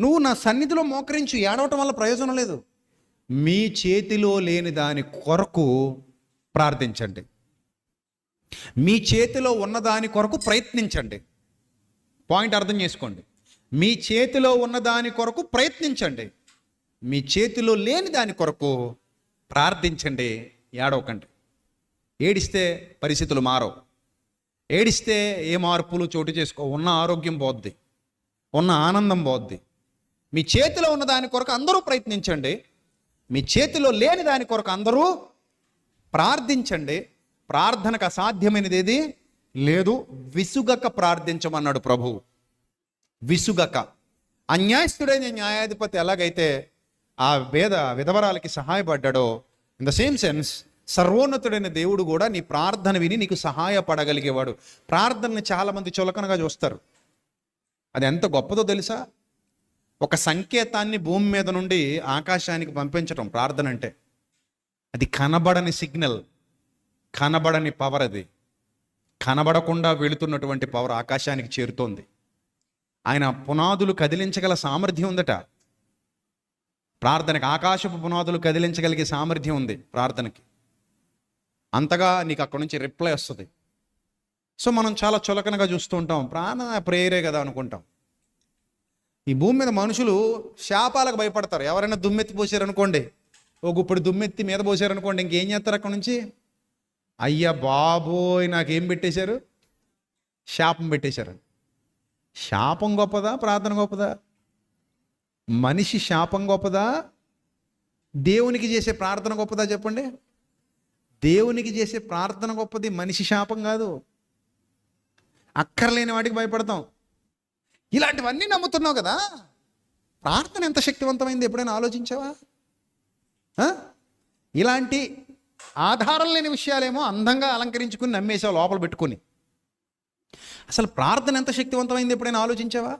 నువ్వు నా సన్నిధిలో మోకరించి ఏడవటం వల్ల ప్రయోజనం లేదు. మీ చేతిలో లేని దాని కొరకు ప్రార్థించండి. మీ చేతిలో ఉన్న దాని కొరకు ప్రయత్నించండి. పాయింట్ అర్థం చేసుకోండి. మీ చేతిలో ఉన్న దాని కొరకు ప్రయత్నించండి. మీ చేతిలో లేని దాని కొరకు ప్రార్థించండి. ఏడవకండి. ఏడిస్తే పరిస్థితులు మారవు. ఏడిస్తే ఏ మార్పులు చోటు చేసుకో ఉన్న ఆరోగ్యం పోద్ది. ఉన్న ఆనందం పోద్ది. మీ చేతిలో ఉన్న దాని కొరకు అందరూ ప్రయత్నించండి. మీ చేతిలో లేని దాని కొరకు అందరూ ప్రార్థించండి. ప్రార్థనకు అసాధ్యమైనది ఏది లేదు. విసుగక ప్రార్థించమన్నాడు ప్రభువు విసుగక. అన్యాయస్తుడైన న్యాయాధిపతి ఎలాగైతే ఆ వేద విధవరాలకి సహాయపడ్డాడో ఇన్ ద సేమ్ సెన్స్ సర్వోన్నతుడైన దేవుడు కూడా నీ ప్రార్థన విని నీకు సహాయపడగలిగేవాడు. ప్రార్థనని చాలామంది చులకనగా చూస్తారు. అది ఎంత గొప్పదో తెలుసా? ఒక సంకేతాన్ని భూమి మీద నుండి ఆకాశానికి పంపించడం ప్రార్థన అంటే. అది కనబడని సిగ్నల్ కనబడని పవర్ అది. కనబడకుండా వెళుతున్నటువంటి పవర్ ఆకాశానికి చేరుతోంది. ఆయన పునాదులు కదిలించగల సామర్థ్యం ఉందట. ప్రార్థనకి ఆకాశపు పునాదులు కదిలించగలిగే సామర్థ్యం ఉంది ప్రార్థనకి. అంతగా నీకు అక్కడ నుంచి రిప్లై వస్తుంది. సో మనం చాలా చులకనగా చూస్తూ ఉంటాం. ప్రాణ ప్రేయరే కదా అనుకుంటాం. ఈ భూమి మీద మనుషులు శాపాలకు భయపడతారు. ఎవరైనా దుమ్మెత్తి పోసారనుకోండి ఓ గుప్పుడు దుమ్మెత్తి మీద పోసారనుకోండి ఇంకేం చేస్తారు అక్కడ నుంచి? అయ్యా బాబోయ్ నాకేం పెట్టేశారు? శాపం పెట్టేశారు. శాపం గొప్పదా? ప్రార్థన గొప్పదా? మనిషి శాపం గొప్పదా? దేవునికి చేసే ప్రార్థన గొప్పదా చెప్పండి? దేవునికి చేసే ప్రార్థన గొప్పది మనిషి శాపం కాదు. అక్కర్లేని వాటికి భయపడతాం. ఇలాంటివన్నీ నమ్ముతున్నావు కదా? ప్రార్థన ఎంత శక్తివంతమైంది ఎప్పుడైనా ఆలోచించావా? ఇలాంటి ఆధారం లేని విషయాలేమో అందంగా అలంకరించుకుని నమ్మేసావు లోపల పెట్టుకుని. అసలు ప్రార్థన ఎంత శక్తివంతమైంది ఎప్పుడైనా ఆలోచించావా?